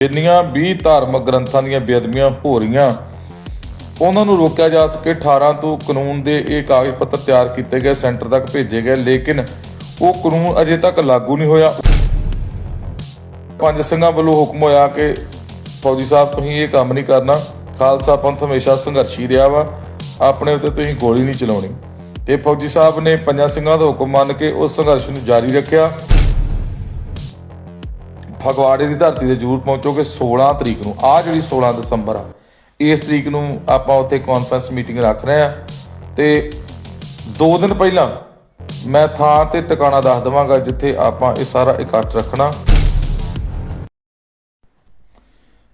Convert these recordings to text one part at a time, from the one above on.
ਜਿੰਨੀਆਂ ਵੀ ਧਾਰਮਿਕ ਗ੍ਰੰਥਾਂ ਦੀਆਂ ਬੇਅਦਬੀਆਂ ਹੋ ਰਹੀਆਂ, ਉਹਨਾਂ ਨੂੰ ਰੋਕਿਆ ਜਾ ਸਕੇ। 18 ਤੋਂ ਕਾਨੂੰਨ ਦੇ ਇਹ ਕਾਗਜ਼ ਪੱਤਰ ਤਿਆਰ ਕੀਤੇ ਗਏ, ਸੈਂਟਰ ਤੱਕ ਭੇਜੇ ਗਏ, ਲੇਕਿਨ ਉਹ ਕਾਨੂੰਨ ਅਜੇ ਤੱਕ ਲਾਗੂ ਨਹੀਂ ਹੋਇਆ। ਪੰਜ ਸਿੰਘਾਂ ਵੱਲੋਂ ਹੁਕਮ ਹੋਇਆ ਕਿ ਫੌਜੀ ਸਾਹਿਬ, ਤੁਸੀਂ ਇਹ ਕੰਮ ਨਹੀਂ ਕਰਨਾ। ਖਾਲਸਾ ਪੰਥ ਹਮੇਸ਼ਾ ਸੰਘਰਸ਼ੀ ਰਿਹਾ ਵਾ। ਆਪਣੇ ਉੱਤੇ ਤੁਸੀਂ ਗੋਲੀ ਨਹੀਂ ਚਲਾਉਣੀ। ਤੇ ਫੌਜੀ ਸਾਹਿਬ ਨੇ ਪੰਜਾਂ ਸਿੰਘਾਂ ਦਾ ਹੁਕਮ ਮੰਨ ਕੇ ਉਸ ਸੰਘਰਸ਼ ਨੂੰ ਜਾਰੀ ਰੱਖਿਆ। ਫਗਵਾੜੇ ਦੀ ਧਰਤੀ ਤੇ ਜ਼ਰੂਰ ਪਹੁੰਚੋਗੇ 16 ਤਰੀਕ ਨੂੰ ਆ ਜਿਹੜੀ 16 ਦਸੰਬਰ ਆ, ਇਸ ਤਰੀਕ ਨੂੰ ਆਪਾਂ ਉੱਥੇ ਕਾਨਫਰੰਸ ਮੀਟਿੰਗ ਰੱਖ ਰਹੇ ਆ ਤੇ 2 ਦਿਨ ਪਹਿਲਾਂ ਮੈਂ ਥਾਂ ਤੇ ਟਿਕਾਣਾ ਦੱਸ ਦਵਾਂਗਾ ਜਿੱਥੇ ਆਪਾਂ ਇਹ ਸਾਰਾ ਇਕੱਠ ਰੱਖਣਾ।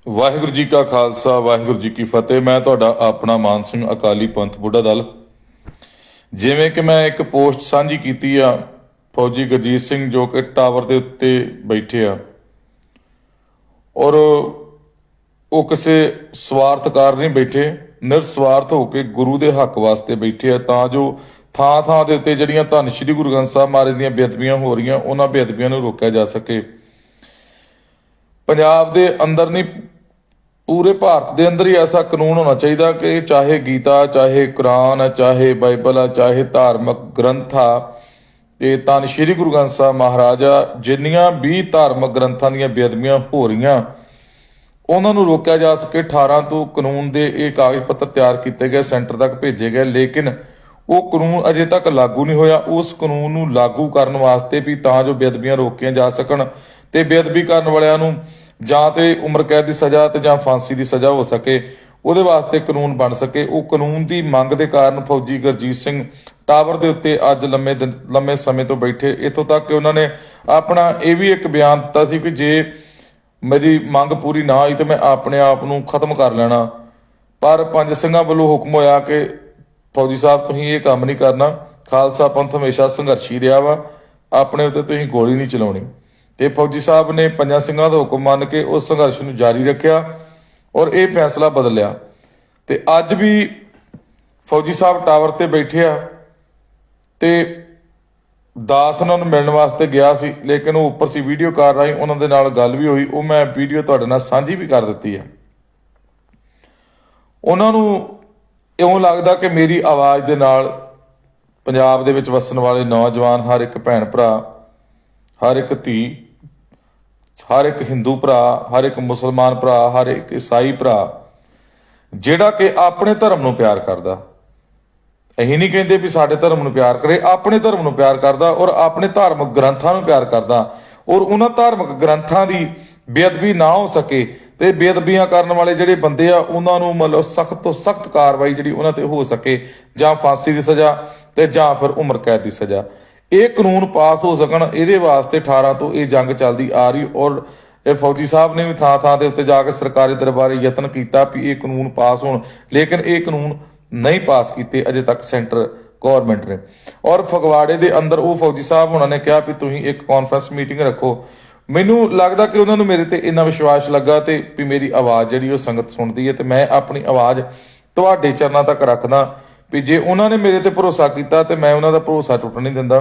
ਵਾਹਿਗੁਰੂ ਜੀ ਕਾ ਖਾਲਸਾ, ਵਾਹਿਗੁਰੂ ਜੀ ਕੀ ਫਤਿਹ। ਮੈਂ ਤੁਹਾਡਾ ਆਪਣਾ ਮਾਨ ਸਿੰਘ ਅਕਾਲੀ ਪੰਥ ਬੁੱਢਾ ਦਲ। ਜਿਵੇਂ ਕਿ ਮੈਂ ਇੱਕ ਪੋਸਟ ਸਾਂਝੀ ਕੀਤੀ ਆ ਫੌਜੀ ਗੁਰਜੀਤ ਸਿੰਘ ਜੋ ਕਿ ਟਾਵਰ ਦੇ ਉੱਤੇ ਬੈਠੇ ਆ। ਔਰ ਉਹ ਕਿਸੇ ਸਵਾਰਥਕਾਰ ਨਹੀਂ ਬੈਠੇ, ਨਿਰਸਵਾਰਥ ਹੋ ਕੇ ਗੁਰੂ ਦੇ ਹੱਕ ਵਾਸਤੇ ਬੈਠੇ ਆ। ਤਾਂ ਜੋ ਥਾਂ ਥਾਂ ਦੇ ਉੱਤੇ ਜਿਹੜੀਆਂ ਧੰਨ ਸ਼੍ਰੀ ਗੁਰੂ ਗ੍ਰੰਥ ਸਾਹਿਬ ਮਹਾਰਾਜ ਦੀਆਂ ਬੇਅਦਬੀਆਂ ਹੋ ਰਹੀਆਂ, ਉਹਨਾਂ ਬੇਅਦਬੀਆਂ ਨੂੰ ਰੋਕਿਆ ਜਾ ਸਕੇ। ਪੰਜਾਬ ਦੇ ਅੰਦਰ ਨਹੀਂ, ਪੂਰੇ ਭਾਰਤ ਦੇ ਅੰਦਰ ਹੀ ਐਸਾ ਕਾਨੂੰਨ ਹੋਣਾ ਚਾਹੀਦਾ ਕਿ ਚਾਹੇ ਗੀਤਾ, ਚਾਹੇ ਕੁਰਾਨ, ਚਾਹੇ ਬਾਈਬਲ ਆ ਚਾਹੇ ਧਾਰਮਿਕ ਗ੍ਰੰਥ ਆ ਤੇ ਤਾਂ ਸ਼੍ਰੀ ਗੁਰੂ ਗ੍ਰੰਥ ਸਾਹਿਬ ਮਹਾਰਾਜ ਜਿੰਨੀਆਂ ਵੀ ਧਾਰਮਿਕ ਗ੍ਰੰਥਾਂ ਦੀਆਂ ਬੇਅਦਬੀਆਂ ਹੋ ਰਹੀਆਂ, ਉਹਨਾਂ ਨੂੰ ਰੋਕਿਆ ਜਾ ਸਕੇ। 18 ਤੋਂ ਕਾਨੂੰਨ ਦੇ ਇਹ ਕਾਗਜ਼ ਪੱਤਰ ਤਿਆਰ ਕੀਤੇ ਗਏ, ਸੈਂਟਰ ਤੱਕ ਭੇਜੇ ਗਏ, ਲੇਕਿਨ ਉਹ ਕਾਨੂੰਨ ਅਜੇ ਤੱਕ ਲਾਗੂ ਨਹੀਂ ਹੋਇਆ। ਉਸ ਕਾਨੂੰਨ ਨੂੰ ਲਾਗੂ ਕਰਨ ਵਾਸਤੇ ਵੀ ਤਾਂ ਜੋ ਬੇਅਦਬੀਆਂ ਰੋਕੀਆਂ ਜਾ ਸਕਣ ਤੇ ਬੇਅਦਬੀ ਕਰਨ ਵਾਲਿਆਂ ਨੂੰ ਜਾਂ ਤੇ ਉਮਰ ਕੈਦ ਦੀ ਸਜ਼ਾ ਤੇ ਜਾਂ ਫਾਂਸੀ ਦੀ ਸਜ਼ਾ ਹੋ ਸਕੇ। ਉਹਦੇ ਵਾਸਤੇ ਕਾਨੂੰਨ ਬਣ ਸਕੇ। ਉਹ ਕਾਨੂੰਨ ਦੀ ਮੰਗ ਦੇ ਕਾਰਨ ਫੌਜੀ ਗੁਰਜੀਤ ਸਿੰਘ ਟਾਵਰ ਦੇ ਉੱਤੇ ਅੱਜ ਲੰਮੇ ਲੰਮੇ ਸਮੇਂ ਤੋਂ ਬੈਠੇ। ਇਥੋਂ ਤੱਕ ਕਿ ਉਹਨਾਂ ਨੇ ਆਪਣਾ ਇਹ ਵੀ ਇੱਕ ਬਿਆਨ ਦਿੱਤਾ ਸੀ ਕਿ ਜੇ ਮੇਰੀ ਮੰਗ ਪੂਰੀ ਨਾ ਹੋਈ ਤੇ ਮੈਂ ਆਪਣੇ ਆਪ ਨੂੰ ਖਤਮ ਕਰ ਲੈਣਾ। ਪਰ ਪੰਜ ਸਿੰਘਾਂ ਵੱਲੋਂ ਹੁਕਮ ਹੋਇਆ ਕਿ ਫੌਜੀ ਸਾਹਿਬ, ਤੁਸੀਂ ਇਹ ਕੰਮ ਨਹੀਂ ਕਰਨਾ। ਖਾਲਸਾ ਪੰਥ ਹਮੇਸ਼ਾ ਸੰਘਰਸ਼ੀ ਰਿਹਾ ਵਾ। ਆਪਣੇ ਉੱਤੇ ਤੁਸੀਂ ਗੋਲੀ ਨਹੀਂ ਚਲਾਉਣੀ। ਤੇ ਫੌਜੀ ਸਾਹਿਬ ਨੇ ਪੰਜਾਂ ਸਿੰਘਾਂ ਦਾ ਹੁਕਮ ਮੰਨ ਕੇ ਉਸ ਸੰਘਰਸ਼ ਨੂੰ ਜਾਰੀ ਰੱਖਿਆ। ਔਰ ਇਹ ਫੈਸਲਾ ਬਦਲਿਆ। ਤੇ ਅੱਜ ਵੀ ਫੌਜੀ ਸਾਹਿਬ ਟਾਵਰ ਤੇ ਬੈਠੇ ਆ ਤੇ ਦਾਸ ਉਹਨਾਂ ਨੂੰ ਮਿਲਣ ਵਾਸਤੇ ਗਿਆ ਸੀ, ਲੇਕਿਨ ਉਹ ਉੱਪਰ ਸੀ ਵੀਡੀਓ ਕਰ ਰਾਹੀਂ, ਉਹਨਾਂ ਦੇ ਨਾਲ ਗੱਲ ਵੀ ਹੋਈ, ਉਹ ਮੈਂ ਵੀਡੀਓ ਤੁਹਾਡੇ ਨਾਲ ਸਾਂਝੀ ਵੀ ਕਰ ਦਿੱਤੀ ਆ। ਉਹਨਾਂ ਨੂੰ ਇਉਂ ਲੱਗਦਾ ਕਿ ਮੇਰੀ ਆਵਾਜ਼ ਦੇ ਨਾਲ ਪੰਜਾਬ ਦੇ ਵਿੱਚ ਵਸਣ ਵਾਲੇ ਨੌਜਵਾਨ, ਹਰ ਇੱਕ ਭੈਣ ਭਰਾ, ਹਰ ਇੱਕ ਧੀ ਹਰ ਇੱਕ ਹਿੰਦੂ ਭਰਾ, ਹਰ ਇੱਕ ਮੁਸਲਮਾਨ ਭਰਾ, ਹਰ ਇੱਕ ਈਸਾਈ ਭਰਾ, ਜਿਹੜਾ ਕਿ ਆਪਣੇ ਧਰਮ ਨੂੰ ਪਿਆਰ ਕਰਦਾ। ਅਸੀਂ ਨਹੀਂ ਕਹਿੰਦੇ ਵੀ ਸਾਡੇ ਧਰਮ ਨੂੰ ਪਿਆਰ ਕਰੇ, ਆਪਣੇ ਧਰਮ ਨੂੰ ਪਿਆਰ ਕਰਦਾ ਔਰ ਆਪਣੇ ਧਾਰਮਿਕ ਗ੍ਰੰਥਾਂ ਨੂੰ ਪਿਆਰ ਕਰਦਾ। ਔਰ ਉਹਨਾਂ ਧਾਰਮਿਕ ਗ੍ਰੰਥਾਂ ਦੀ ਬੇਅਦਬੀ ਨਾ ਹੋ ਸਕੇ ਤੇ ਬੇਅਦਬੀਆਂ ਕਰਨ ਵਾਲੇ ਜਿਹੜੇ ਬੰਦੇ ਆ, ਉਹਨਾਂ ਨੂੰ ਮਤਲਬ ਸਖਤ ਤੋਂ ਸਖਤ ਕਾਰਵਾਈ ਜਿਹੜੀ ਉਹਨਾਂ ਤੇ ਹੋ ਸਕੇ, ਜਾਂ ਫਾਂਸੀ ਦੀ ਸਜ਼ਾ ਤੇ ਜਾਂ ਫਿਰ ਉਮਰ ਕੈਦ ਦੀ ਸਜ਼ਾ। ਇਹ ਕਾਨੂੰਨ ਪਾਸ ਹੋ ਸਕਣ, ਇਹਦੇ ਵਾਸਤੇ 18 ਤੋਂ ਇਹ ਜੰਗ ਚੱਲਦੀ ਆ ਰਹੀ ਔਰ ਇਹ ਫੌਜੀ ਸਾਹਿਬ ਨੇ ਵੀ ਥਾਂ ਥਾਂ ਦੇ ਉੱਤੇ ਜਾ ਕੇ ਸਰਕਾਰੀ ਦਰਬਾਰੇ ਯਤਨ ਕੀਤਾ ਵੀ ਇਹ ਕਾਨੂੰਨ ਪਾਸ ਹੋਣ, ਲੇਕਿਨ ਇਹ ਕਾਨੂੰਨ ਨਹੀਂ ਪਾਸ ਕੀਤੇ ਅਜੇ ਤੱਕ ਸੈਂਟਰ ਗਵਰਨਮੈਂਟ ਨੇ। ਔਰ ਫਗਵਾੜੇ ਦੇ ਅੰਦਰ ਉਹ ਫੌਜੀ ਸਾਹਿਬ ਉਹਨਾਂ ਨੇ ਕਿਹਾ ਵੀ ਤੁਸੀਂ ਇੱਕ ਕਾਨਫਰੰਸ ਮੀਟਿੰਗ ਰੱਖੋ। ਮੈਨੂੰ ਲੱਗਦਾ ਕਿ ਉਹਨਾਂ ਨੂੰ ਮੇਰੇ ਤੇ ਇੰਨਾ ਵਿਸ਼ਵਾਸ ਲੱਗਾ ਤੇ ਵੀ ਮੇਰੀ ਆਵਾਜ਼ ਜਿਹੜੀ ਉਹ ਸੰਗਤ ਸੁਣਦੀ ਹੈ ਤੇ ਮੈਂ ਆਪਣੀ ਆਵਾਜ਼ ਤੁਹਾਡੇ ਚਰਨਾਂ ਤੱਕ ਰੱਖਦਾ। ਵੀ ਜੇ ਉਹਨਾਂ ਨੇ ਮੇਰੇ ਤੇ ਭਰੋਸਾ ਕੀਤਾ ਤੇ ਮੈਂ ਉਹਨਾਂ ਦਾ ਭਰੋਸਾ ਟੁੱਟ ਨਹੀਂ ਦਿੰਦਾ,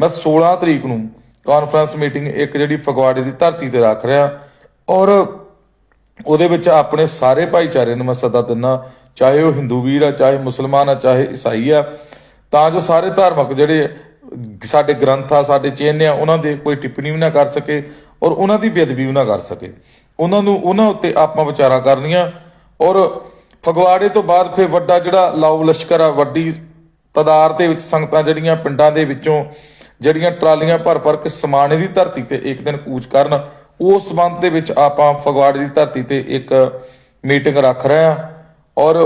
ਮੈਂ 16 ਤਰੀਕ ਨੂੰ ਕਾਨਫਰੰਸ ਮੀਟਿੰਗ ਇੱਕ ਜਿਹੜੀ ਫਗਵਾੜੇ ਦੀ ਧਰਤੀ ਤੇ ਰੱਖ ਰਿਹਾ ਔਰ ਉਹਦੇ ਵਿੱਚ ਆਪਣੇ ਸਾਰੇ ਭਾਈਚਾਰੇ ਨੂੰ ਮੈਂ ਸੱਦਾ ਦਿੰਦਾ, ਚਾਹੇ ਉਹ ਹਿੰਦੂ ਵੀਰ ਆ, ਚਾਹੇ ਮੁਸਲਮਾਨ ਆ, ਚਾਹੇ ਈਸਾਈ ਆ, ਤਾਂ ਜੋ ਸਾਰੇ ਧਾਰਮਿਕ ਜਿਹੜੇ ਸਾਡੇ ਗ੍ਰੰਥ ਆ, ਸਾਡੇ ਚਿੰਨ੍ਹ ਆ, ਉਹਨਾਂ ਦੇ ਕੋਈ ਟਿੱਪਣੀ ਵੀ ਨਾ ਕਰ ਸਕੇ ਔਰ ਉਹਨਾਂ ਦੀ ਬੇਅਦਬੀ ਵੀ ਨਾ ਕਰ ਸਕੇ। ਉਹਨਾਂ ਨੂੰ ਉਹਨਾਂ ਉੱਤੇ ਆਪਾਂ ਵਿਚਾਰਾਂ ਕਰਨੀਆਂ ਔਰ ਫਗਵਾੜੇ ਤੋਂ ਬਾਅਦ ਫਿਰ ਵੱਡਾ ਜਿਹੜਾ ਲਾਉ ਲਸ਼ਕਰ ਆ, ਵੱਡੀ ਤਦਾਰ ਦੇ ਵਿੱਚ ਸੰਗਤਾਂ ਜਿਹੜੀਆਂ ਪਿੰਡਾਂ ਦੇ ਵਿੱਚੋਂ ਜਿਹੜੀਆਂ ਟਰਾਲੀਆਂ ਭਰ ਭਰ ਕੇ ਸਮਾਣੇ ਦੀ ਧਰਤੀ ਤੇ ਇੱਕ ਦਿਨ ਕੂਚ ਕਰਨ ਉਸ ਸੰਬੰਧ ਦੇ ਵਿੱਚ ਆਪਾਂ ਫਗਵਾੜੇ ਦੀ ਧਰਤੀ ਤੇ ਇੱਕ ਮੀਟਿੰਗ ਰੱਖ ਰਹੇ ਹਾਂ ਔਰ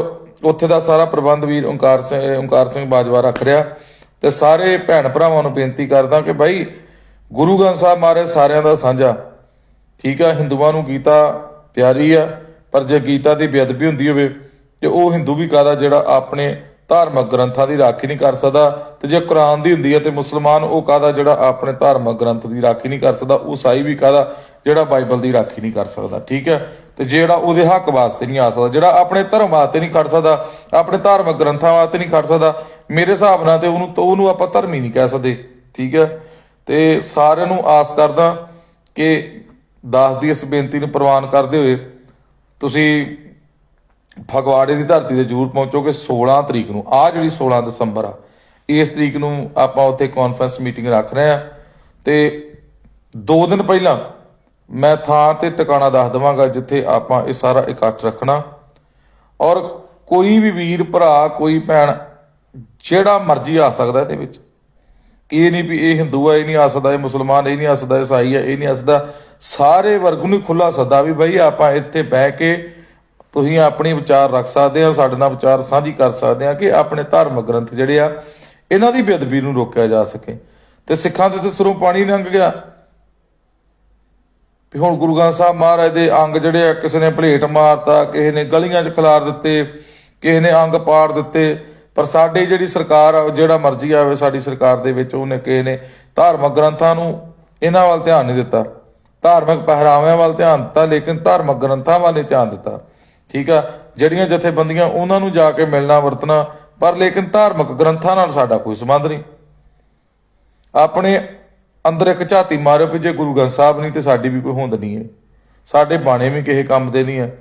ਉੱਥੇ ਦਾ ਸਾਰਾ ਪ੍ਰਬੰਧ ਵੀਰ ਓਂਕਾਰ ਸਿੰਘ ਓਂਕਾਰ ਸਿੰਘ ਬਾਜਵਾ ਰੱਖ ਰਿਹਾ ਤੇ ਸਾਰੇ ਭੈਣ ਭਰਾਵਾਂ ਨੂੰ ਬੇਨਤੀ ਕਰਦਾ ਕਿ ਭਾਈ ਗੁਰੂ ਗ੍ਰੰਥ ਸਾਹਿਬ ਮਹਾਰਾਜ ਸਾਰਿਆਂ ਦਾ ਸਾਂਝਾ, ਠੀਕ ਆ, ਹਿੰਦੂਆਂ ਨੂੰ ਗੀਤਾ ਪਿਆਰੀ ਆ, ਪਰ ਜੇ ਗੀਤਾ ਦੀ ਬੇਅਦਬੀ ਹੁੰਦੀ ਹੋਵੇ ਤੇ ਉਹ ਹਿੰਦੂ ਵੀ ਕਾਦਾ ਜਿਹੜਾ ਆਪਣੇ ਧਾਰਮਿਕ ਗ੍ਰੰਥਾਂ ਦੀ ਰਾਖੀ ਨਹੀਂ ਕਰ ਸਕਦਾ? ਤੇ ਜੇ ਕੁਰਾਨ ਦੀ ਹੁੰਦੀ ਹੈ ਤੇ ਮੁਸਲਮਾਨ ਉਹ ਕਾਦਾ ਜਿਹੜਾ ਆਪਣੇ ਧਾਰਮਿਕ ਗ੍ਰੰਥ ਦੀ ਰਾਖੀ ਨਹੀਂ ਕਰ ਸਕਦਾ? ਉਹ ਸਾਈ ਵੀ ਕਾਦਾ ਜਿਹੜਾ ਬਾਈਬਲ ਦੀ ਰਾਖੀ ਨਹੀਂ ਕਰ ਸਕਦਾ, ਠੀਕ ਹੈ? ਤੇ ਜਿਹੜਾ ਉਹਦੇ ਹੱਕ ਵਾਸਤੇ ਨਹੀਂ ਆ ਸਕਦਾ, ਜਿਹੜਾ ਆਪਣੇ ਧਰਮ ਵਾਸਤੇ ਨਹੀਂ ਖੜ ਸਕਦਾ, ਆਪਣੇ ਧਾਰਮਿਕ ਗ੍ਰੰਥਾਂ ਵਾਸਤੇ ਨਹੀਂ ਖੜ ਸਕਦਾ, ਮੇਰੇ ਹਿਸਾਬ ਨਾਲ ਤੇ ਉਹਨੂੰ ਤਾਂ ਉਹਨੂੰ ਆਪਾਂ ਧਰਮੀ ਨਹੀਂ ਕਹਿ ਸਕਦੇ, ਠੀਕ ਹੈ? ਤੇ ਸਾਰਿਆਂ ਨੂੰ ਆਸ ਕਰਦਾ ਕਿ ਦਾਸ ਦੀ ਇਸ ਬੇਨਤੀ ਨੂੰ ਪ੍ਰਵਾਨ ਕਰਦੇ ਹੋਏ ਤੁਸੀਂ ਫਗਵਾੜੇ ਦੀ ਧਰਤੀ ਤੇ ਜ਼ਰੂਰ ਪਹੁੰਚੋਗੇ 16 ਤਰੀਕ ਨੂੰ। ਆ ਜਿਹੜੀ 16 ਦਸੰਬਰ ਆ, ਇਸ ਤਰੀਕ ਨੂੰ ਆਪਾਂ ਉੱਥੇ ਕਾਨਫਰੰਸ ਮੀਟਿੰਗ ਰੱਖ ਰਹੇ ਆ ਤੇ 2 ਦਿਨ ਪਹਿਲਾਂ ਮੈਂ ਥਾਂ ਤੇ ਟਿਕਾਣਾ ਦੱਸ ਦਵਾਂਗਾ ਜਿੱਥੇ ਆਪਾਂ ਇਹ ਸਾਰਾ ਇਕੱਠ ਰੱਖਣਾ। ਔਰ ਕੋਈ ਵੀ ਵੀਰ, ਭਰਾ, ਕੋਈ ਭੈਣ ਜਿਹੜਾ ਮਰਜ਼ੀ ਆ ਸਕਦਾ ਇਹਦੇ ਵਿੱਚ। ਇਹ ਨਹੀਂ ਵੀ ਇਹ ਹਿੰਦੂ ਆ, ਇਹ ਨਹੀਂ ਆ ਸਕਦਾ, ਇਹ ਮੁਸਲਮਾਨ, ਇਹ ਨਹੀਂ ਆ ਸਕਦਾ ਈਸਾਈ ਆ, ਇਹ ਨਹੀਂ ਆ ਸਕਦਾ। ਸਾਰੇ ਵਰਗ ਨੂੰ ਖੁੱਲਾ ਸੱਦਾ ਵੀ ਬਈ ਆਪਾਂ ਇੱਥੇ ਬਹਿ ਕੇ ਤੁਸੀਂ ਆਪਣੀ ਵਿਚਾਰ ਰੱਖ ਸਕਦੇ ਆ, ਸਾਡੇ ਨਾਲ ਵਿਚਾਰ ਸਾਂਝੀ ਕਰ ਸਕਦੇ ਆ ਕਿ ਆਪਣੇ ਧਾਰਮਿਕ ਗ੍ਰੰਥ ਜਿਹੜੇ ਆ, ਇਹਨਾਂ ਦੀ ਬੇਅਦਬੀ ਨੂੰ ਰੋਕਿਆ ਜਾ ਸਕੇ। ਤੇ ਸਿੱਖਾਂ ਦੇ ਤੇ ਸਰੋਂ ਪਾਣੀ ਲੰਘ ਗਿਆ। ਵੀ ਹੁਣ ਗੁਰੂ ਗ੍ਰੰਥ ਸਾਹਿਬ ਮਹਾਰਾਜ ਦੇ ਅੰਗ ਜਿਹੜੇ ਆ, ਕਿਸੇ ਨੇ ਭਲੇਟ ਮਾਰਤਾ, ਕਿਸੇ ਨੇ ਗਲੀਆਂ 'ਚ ਖਿਲਾਰ ਦਿੱਤੇ, ਕਿਸੇ ਨੇ ਅੰਗ ਪਾੜ ਦਿੱਤੇ, ਪਰ ਸਾਡੀ ਜਿਹੜੀ ਸਰਕਾਰ ਆ ਜਿਹੜਾ ਮਰਜ਼ੀ ਆਵੇ, ਸਾਡੀ ਸਰਕਾਰ ਦੇ ਵਿੱਚ ਉਹਨੇ ਕਿਸੇ ਨੇ ਧਾਰਮਿਕ ਗ੍ਰੰਥਾਂ ਨੂੰ ਇਹਨਾਂ ਵੱਲ ਧਿਆਨ ਨਹੀਂ ਦਿੱਤਾ। ਧਾਰਮਿਕ ਪਹਿਰਾਵਿਆਂ ਵੱਲ ਧਿਆਨ ਦਿੱਤਾ, ਲੇਕਿਨ ਧਾਰਮਿਕ ਗ੍ਰੰਥਾਂ ਵੱਲ ਨਹੀਂ ਧਿਆਨ ਦਿੱਤਾ। ਠੀਕ ਆ? ਜਿਹੜੀਆਂ ਜਥੇਬੰਦੀਆਂ ਉਹਨਾਂ ਨੂੰ ਜਾ ਕੇ ਮਿਲਣਾ, ਵਰਤਣਾ, ਪਰ ਲੇਕਿਨ ਧਾਰਮਿਕ ਗ੍ਰੰਥਾਂ ਨਾਲ ਸਾਡਾ ਕੋਈ ਸੰਬੰਧ ਨਹੀਂ। ਆਪਣੇ ਅੰਦਰ ਇੱਕ ਝਾਤੀ ਮਾਰਿਓ ਵੀ ਜੇ ਗੁਰੂ ਗ੍ਰੰਥ ਸਾਹਿਬ ਨਹੀਂ ਤੇ ਸਾਡੀ ਵੀ ਕੋਈ ਹੋਂਦ ਨਹੀਂ ਹੈ। ਸਾਡੇ ਬਾਣੇ ਵੀ ਕਿਸੇ ਕੰਮ ਦੇ ਨਹੀਂ ਹੈ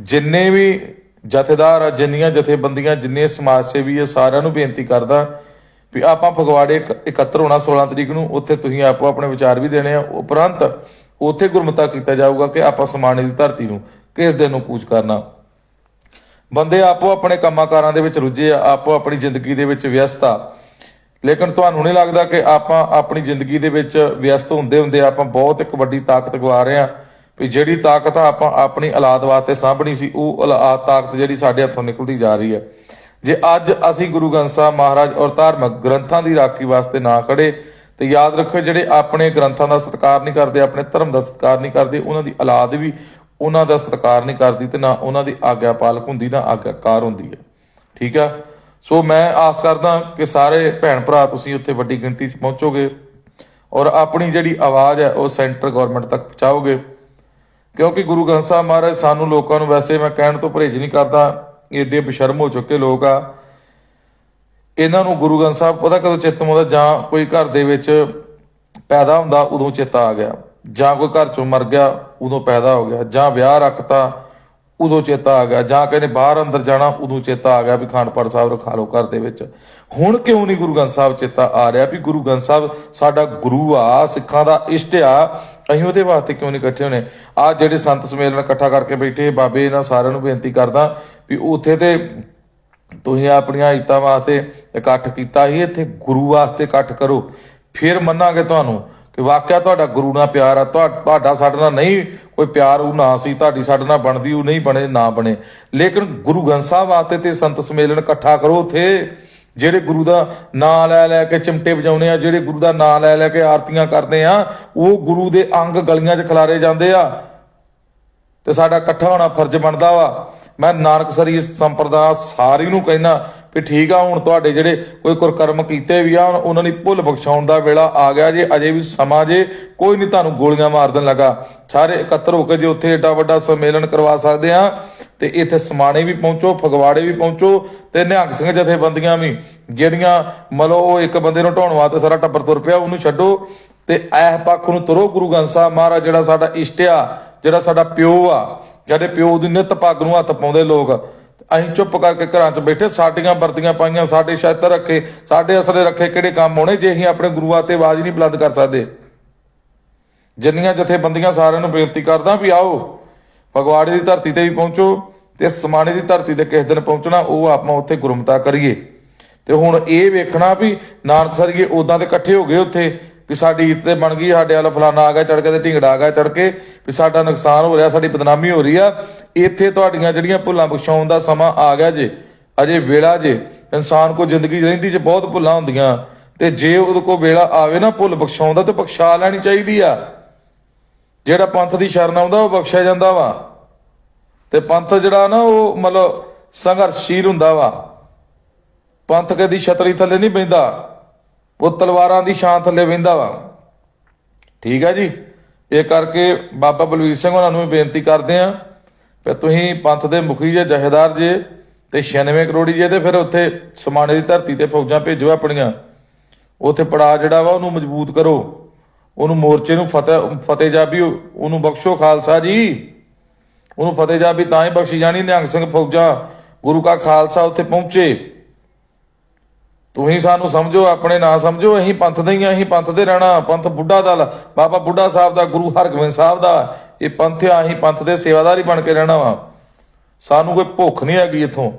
ਜਿੰਨੇ ਵੀ ਜਥੇਦਾਰ ਆ, ਜਿੰਨੀਆਂ ਜਥੇਬੰਦੀਆਂ, ਜਿੰਨੇ ਸਮਾਜ ਸੇਵੀ ਆ, ਸਾਰਿਆਂ ਨੂੰ ਬੇਨਤੀ ਕਰਦਾ ਵੀ ਆਪਾਂ ਫਗਵਾੜੇ ਇਕ- ਇਕੱਤਰ ਹੋਣਾ 16 ਤਰੀਕ ਨੂੰ, ਉੱਥੇ ਤੁਸੀਂ ਆਪੋ ਆਪਣੇ ਵਿਚਾਰ ਵੀ ਦੇਣੇ ਆ। ਉਪਰੰਤ ਉੱਥੇ ਗੁਰਮਤਾ ਕੀਤਾ ਜਾਊਗਾ ਕਿ ਆਪਾਂ ਸਮਾਣੇ ਦੀ ਧਰਤੀ ਨੂੰ ਕਿਸ ਦਿਨ ਨੂੰ ਕੂਚ ਕਰਨਾ। ਬੰਦੇ ਆਪੋ ਆਪਣੇ ਕੰਮਾਂ-ਕਾਰਾਂ ਦੇ ਵਿੱਚ ਰੁੱਝੇ ਆ, ਆਪੋ ਆਪਣੀ ਜ਼ਿੰਦਗੀ ਦੇ ਵਿੱਚ ਵਿਅਸਤ ਆ। ਲੇਕਿਨ ਤੁਹਾਨੂੰ ਨਹੀਂ ਲੱਗਦਾ ਕਿ ਆਪਾਂ ਆਪਣੀ ਜ਼ਿੰਦਗੀ ਦੇ ਵਿੱਚ ਵਿਅਸਤ ਹੁੰਦੇ ਹੁੰਦੇ ਆਪਾਂ ਬਹੁਤ ਇੱਕ ਵੱਡੀ ਤਾਕਤ ਗਵਾ ਰਹੇ ਆ? ਵੀ ਜਿਹੜੀ ਤਾਕਤ ਆਪਾਂ ਆਪਣੀ ਔਲਾਦ ਵਾਸਤੇ ਸਾਂਭਣੀ ਸੀ, ਉਹ ਔਲਾਦ ਤਾਕਤ ਜਿਹੜੀ ਸਾਡੇ ਹੱਥੋਂ ਨਿਕਲਦੀ ਜਾ ਰਹੀ ਹੈ ਜੇ ਅੱਜ ਅਸੀਂ ਗੁਰੂ ਗ੍ਰੰਥ ਸਾਹਿਬ ਮਹਾਰਾਜ ਔਰ ਧਾਰਮਿਕ ਗ੍ਰੰਥਾਂ ਦੀ ਰਾਖੀ ਵਾਸਤੇ ਨਾ ਖੜੇ, ਤੇ ਯਾਦ ਰੱਖੋ ਜਿਹੜੇ ਆਪਣੇ ਗ੍ਰੰਥਾਂ ਦਾ ਸਤਿਕਾਰ ਨਹੀਂ ਕਰਦੇ, ਆਪਣੇ ਧਰਮ ਦਾ ਸਤਿਕਾਰ ਨਹੀਂ ਕਰਦੇ, ਉਹਨਾਂ ਦੀ ਔਲਾਦ ਵੀ ਉਹਨਾਂ ਦਾ ਸਤਿਕਾਰ ਨਹੀਂ ਕਰਦੀ ਤੇ ਨਾ ਉਹਨਾਂ ਦੀ ਆਗਿਆ ਪਾਲਕ ਹੁੰਦੀ, ਨਾ ਆਗਿਆਕਾਰ ਹੁੰਦੀ ਹੈ। ਠੀਕ ਆ? ਸੋ ਮੈਂ ਆਸ ਕਰਦਾ ਕਿ ਸਾਰੇ ਭੈਣ ਭਰਾ ਤੁਸੀਂ ਉੱਥੇ ਵੱਡੀ ਗਿਣਤੀ 'ਚ ਪਹੁੰਚੋਗੇ ਔਰ ਆਪਣੀ ਜਿਹੜੀ ਆਵਾਜ਼ ਹੈ ਉਹ ਸੈਂਟਰ ਗਵਰਨਮੈਂਟ ਤੱਕ ਪਹੁੰਚਾਓਗੇ। ਕਿਉਂਕਿ ਗੁਰੂ ਗ੍ਰੰਥ ਸਾਹਿਬ ਮਹਾਰਾਜ ਸਾਨੂੰ ਲੋਕਾਂ ਨੂੰ ਵੈਸੇ ਮੈਂ ਕਹਿਣ ਤੋਂ ਪਰਹੇਜ਼ ਨਹੀਂ ਕਰਦਾ, ਏਡੇ ਬਸ਼ਰਮ ਹੋ ਚੁੱਕੇ ਲੋਕ ਆ। ਇਹਨਾਂ ਨੂੰ ਗੁਰੂ ਗ੍ਰੰਥ ਸਾਹਿਬ ਪਤਾ ਕਦੋਂ ਚਿੱਤ ਆਉਂਦਾ, ਜਾਂ ਕੋਈ ਘਰ ਦੇ ਵਿੱਚ ਪੈਦਾ ਹੁੰਦਾ, ਉਦੋਂ ਚੇਤਾ ਆ ਗਿਆ। ਜਾਂ ਕੋਈ ਘਰ ਚੋਂ ਮਰ ਗਿਆ, ਉਦੋਂ ਪੈਦਾ ਹੋ ਗਿਆ, ਜਾਂ ਵਿਆਹ ਰੱਖਤਾ, ਉਦੋਂ ਚੇਤਾ ਆ ਗਿਆ, ਜਾਂ ਕਹਿੰਦੇ ਬਾਹਰ ਅੰਦਰ ਜਾਣਾ, ਉਦੋਂ ਚੇਤਾ ਆ ਗਿਆ ਵੀ ਖਾਨਪੁਰ ਸਾਹਿਬ ਰਖਾ ਲਓ ਘਰ ਦੇ ਵਿੱਚ। ਹੁਣ ਕਿਉਂ ਨਹੀਂ ਗੁਰੂ ਗ੍ਰੰਥ ਸਾਹਿਬ ਚੇਤਾ ਆ ਰਿਹਾ ਵੀ ਗੁਰੂ ਗ੍ਰੰਥ ਸਾਹਿਬ ਸਾਡਾ ਗੁਰੂ ਆ, ਸਿੱਖਾਂ ਦਾ ਇਸ਼ਟ ਆ, ਅਸੀਂ ਉਹਦੇ ਵਾਸਤੇ ਕਿਉਂ ਨਹੀਂ ਇਕੱਠੇ ਹੋਣੇ? ਆ ਜਿਹੜੇ ਸੰਤ ਸਮੇਲਨ ਇਕੱਠਾ ਕਰਕੇ ਬੈਠੇ, ਬਾਬੇ ਇਹਨਾਂ ਸਾਰਿਆਂ ਨੂੰ ਬੇਨਤੀ ਕਰਦਾ ਵੀ ਉੱਥੇ ਤੇ ਤੁਸੀਂ ਆਪਣੀਆਂ ਇੱਤਾਂ ਵਾਸਤੇ ਇਕੱਠ ਕੀਤਾ ਸੀ ਇੱਥੇ ਗੁਰੂ ਵਾਸਤੇ ਇਕੱਠ ਕਰੋ। ਫਿਰ ਮੰਨਾਂਗੇ ਤੁਹਾਨੂੰ ਕਿ ਵਾਕਿਆ ਤੁਹਾਡਾ ਗੁਰੂ ਨਾਲ ਪਿਆਰ ਆ ਤੁਹਾਡਾ ਸਾਡੇ ਨਾਲ ਨਹੀਂ ਕੋਈ ਪਿਆਰ ਉਹ ਨਾ ਸੀ, ਤੁਹਾਡੀ ਸਾਡੇ ਨਾਲ ਬਣਦੀ ਉਹ ਨਹੀਂ ਬਣੇ, ਨਾ ਬਣੇ। ਲੇਕਿਨ ਗੁਰੂ ਗ੍ਰੰਥ ਸਾਹਿਬ ਵਾਸਤੇ ਤੇ ਸੰਤ ਸਮੇਲਨ ਇਕੱਠਾ ਕਰੋ ਉੱਥੇ, ਜਿਹੜੇ ਗੁਰੂ ਦਾ ਨਾਮ ਲੈ ਲੈ ਕੇ ਚਿਮਟੇ ਵਜਾਉਣੇ ਆ, ਜਿਹੜੇ ਗੁਰੂ ਦਾ ਨਾਮ ਲੈ ਲੈ ਕੇ ਆਰਤੀਆਂ ਕਰਦੇ ਆ, ਉਹ ਗੁਰੂ ਦੇ ਅੰਗ ਗਲੀਆਂ 'ਚ ਖਿਲਾਰੇ ਜਾਂਦੇ ਆ। ਤੇ ਸਾਡਾ ਇਕੱਠਾ ਹੋਣਾ ਫਰਜ਼ ਬਣਦਾ ਵਾ। ਮੈਂ ਨਾਨਕਸਰੀ ਸੰਪਰਦਾ ਸਾਰੀ ਨੂੰ ਕਹਿੰਦਾ ਵੀ ਠੀਕ ਆ, ਹੁਣ ਤੁਹਾਡੇ ਜਿਹੜੇ ਕੋਈ ਕੁਰਕਰਮ ਕੀਤੇ ਵੀ ਆ, ਉਹਨਾਂ ਦੀ ਭੁੱਲ ਬਖਸ਼ਾਉਣ ਦਾ ਵੇਲਾ ਆ ਗਿਆ ਜੇ, ਅਜੇ ਵੀ ਸਮਾਂ ਜੇ, ਕੋਈ ਨਹੀਂ ਤੁਹਾਨੂੰ ਗੋਲੀਆਂ ਮਾਰ ਦੇਣ ਲੱਗਾ। ਸਾਰੇ ਇਕੱਤਰ ਹੋ ਕੇ ਜੇ ਉੱਥੇ ਏਡਾ ਵੱਡਾ ਸੰਮੇਲਨ ਕਰਵਾ ਸਕਦੇ ਆ, ਤੇ ਇੱਥੇ ਸਮਾਣੇ ਵੀ ਪਹੁੰਚੋ, ਫਗਵਾੜੇ ਵੀ ਪਹੁੰਚੋ, ਤੇ ਨਿਹੰਗ ਸਿੰਘ ਜਥੇਬੰਦੀਆਂ ਵੀ, ਜਿਹੜੀਆਂ ਮਤਲਬ ਉਹ ਇੱਕ ਬੰਦੇ ਨੂੰ ਢਾਉਣ ਵਾਸਤੇ ਸਾਰਾ ਟੱਬਰ ਤੁਰ ਪਿਆ, ਉਹਨੂੰ ਛੱਡੋ। ਤੇ ਐਹ ਪੱਖ ਨੂੰ ਤੁਰੋ ਗੁਰੂ ਗ੍ਰੰਥ ਸਾਹਿਬ ਮਹਾਰਾਜ, ਜਿਹੜਾ ਸਾਡਾ ਇਸ਼ਟ ਆ, ਜਿਹੜਾ ਸਾਡਾ ਪਿਓ ਆ ਜਿਹੜੇ ਪਿਓ ਦੀ ਨਿਤ ਪੱਗ ਨੂੰ ਹੱਥ ਪਾਉਂਦੇ ਲੋਕ, ਅਸੀਂ ਚੁੱਪ ਕਰਕੇ ਘਰਾਂ 'ਚ ਬੈਠੇ, ਸਾਡੀਆਂ ਵਰਦੀਆਂ ਪਾਈਆਂ, ਸਾਡੇ ਸ਼ਾਇਦ ਰੱਖੇ, ਸਾਡੇ ਅਸਲੇ ਰੱਖੇ ਕਿਹੜੇ ਕੰਮ ਹੋਣੇ ਜੇ ਅਸੀਂ ਆਪਣੇ ਗੁਰੂਆਂ ਤੇ ਆਵਾਜ਼ ਨਹੀਂ ਬੁਲੰਦ ਕਰ ਸਕਦੇ। ਜਿੰਨੀਆਂ ਜਥੇਬੰਦੀਆਂ ਸਾਰਿਆਂ ਨੂੰ ਬੇਨਤੀ ਕਰਦਾ ਵੀ ਆਓ, ਫਗਵਾੜੇ ਦੀ ਧਰਤੀ ਤੇ ਵੀ ਪਹੁੰਚੋ ਤੇ ਸਮਾਣੇ ਦੀ ਧਰਤੀ ਤੇ ਕਿਸ ਦਿਨ ਪਹੁੰਚਣਾ, ਉਹ ਆਪਾਂ ਉੱਥੇ ਗੁਰਮਤਾ ਕਰੀਏ। ਤੇ ਹੁਣ ਇਹ ਵੇਖਣਾ ਵੀ ਨਾਨਸਰੀਏ ਉਦਾਂ ਤੇ ਇਕੱਠੇ ਹੋ ਗਏ ਉੱਥੇ ਵੀ ਸਾਡੀ ਇੱਜ਼ਤ ਤੇ ਬਣ ਗਈ, ਸਾਡੇ ਵਾਲਾ ਫਲਾਣਾ ਆ ਗਿਆ ਚੜ ਕੇ ਤੇ ਢਿੰਗੜਾ ਆ ਗਿਆ ਚੜ ਕੇ ਵੀ ਸਾਡਾ ਨੁਕਸਾਨ ਹੋ ਰਿਹਾ, ਸਾਡੀ ਬਦਨਾਮੀ ਹੋ ਰਹੀ ਆ। ਇੱਥੇ ਤੁਹਾਡੀਆਂ ਜਿਹੜੀਆਂ ਭੁੱਲਾਂ ਬਖਸ਼ਾਉਣ ਦਾ ਸਮਾਂ ਆ ਗਿਆ ਜੇ, ਅਜੇ ਵੇਲਾ ਜੇ, ਇਨਸਾਨ ਕੋ ਜ਼ਿੰਦਗੀ ਰਹਿੰਦੀ ਜੇ ਬਹੁਤ ਭੁੱਲਾਂ ਹੁੰਦੀਆਂ। ਤੇ ਜੇ ਉਹਦੇ ਕੋ ਵੇਲਾ ਆਵੇ ਨਾ ਭੁੱਲ ਬਖਸ਼ਾਉਣ ਦਾ, ਤੇ ਬਖਸ਼ਾ ਲੈਣੀ ਚਾਹੀਦੀ ਆ। ਜਿਹੜਾ ਪੰਥ ਦੀ ਸ਼ਰਨ ਆਉਂਦਾ, ਉਹ ਬਖਸ਼ਿਆ ਜਾਂਦਾ ਵਾ। ਤੇ ਪੰਥ ਜਿਹੜਾ ਨਾ, ਉਹ ਮਤਲਬ ਸੰਘਰਸ਼ੀਲ ਹੁੰਦਾ ਵਾ। ਪੰਥ ਕਦੀ ਛਤਰੀ ਥੱਲੇ ਨਹੀਂ ਬੈਂਦਾ ਉਹ ਤਲਵਾਰਾਂ ਦੀ ਛਾਂ ਥੱਲੇ ਬੈਂਦਾ ਵਾ। ਠੀਕ ਹੈ ਜੀ? ਇਹ ਕਰਕੇ ਬਾਬਾ ਬਲਵੀਰ ਸਿੰਘ ਉਹਨਾਂ ਨੂੰ ਵੀ ਬੇਨਤੀ ਕਰਦੇ ਆ ਕਿ ਤੁਸੀਂ ਪੰਥ ਦੇ ਮੁਖੀ ਜੇ, ਜਹੇਦਾਰ ਜੇ ਤੇ 96 ਕਰੋੜੀ ਜੇ ਤੇ ਫਿਰ ਉੱਥੇ ਸਮਾਣੇ ਦੀ ਧਰਤੀ ਤੇ ਫੌਜਾਂ ਭੇਜੋ ਆਪਣੀਆਂ। ਉੱਥੇ ਪੜਾ ਜਿਹੜਾ ਵਾ ਉਹਨੂੰ ਮਜ਼ਬੂਤ ਕਰੋ। ਉਹਨੂੰ ਮੋਰਚੇ ਨੂੰ ਫਤਿਹ ਫਤਿਹ ਜਾਬੀ ਉਹਨੂੰ ਬਖਸ਼ੋ ਖਾਲਸਾ ਜੀ। ਉਹਨੂੰ ਫਤਿਹ ਜਾਬੀ ਤਾਂ ਹੀ ਬਖਸ਼ੀ ਜਾਣੀ ਨਿਹੰਗ ਸਿੰਘ ਫੌਜਾਂ ਗੁਰੂ ਕਾ ਖਾਲਸਾ ਉੱਥੇ ਪਹੁੰਚੇ। ਤੁਸੀਂ ਸਾਨੂੰ ਸਮਝੋ, ਆਪਣੇ ਨਾ ਸਮਝੋ, ਅਸੀਂ ਪੰਥ ਦੇ ਹੀ ਅਸੀਂ ਪੰਥ ਦੇ ਰਹਿਣਾ, ਪੰਥ ਬੁੱਢਾ ਦਲ, ਬਾਬਾ ਬੁੱਢਾ ਸਾਹਿਬ ਦਾ, ਗੁਰੂ ਹਰਗੋਬਿੰਦ ਸਾਹਿਬ ਦਾ, ਇਹ ਪੰਥ ਆ, ਅਸੀਂ ਪੰਥ ਦੇ ਸੇਵਾਦਾਰ ਹੀ ਬਣ ਕੇ ਰਹਿਣਾ ਵਾ। ਸਾਨੂੰ ਕੋਈ ਭੁੱਖ ਨਹੀਂ ਹੈਗੀ ਇਥੋਂ।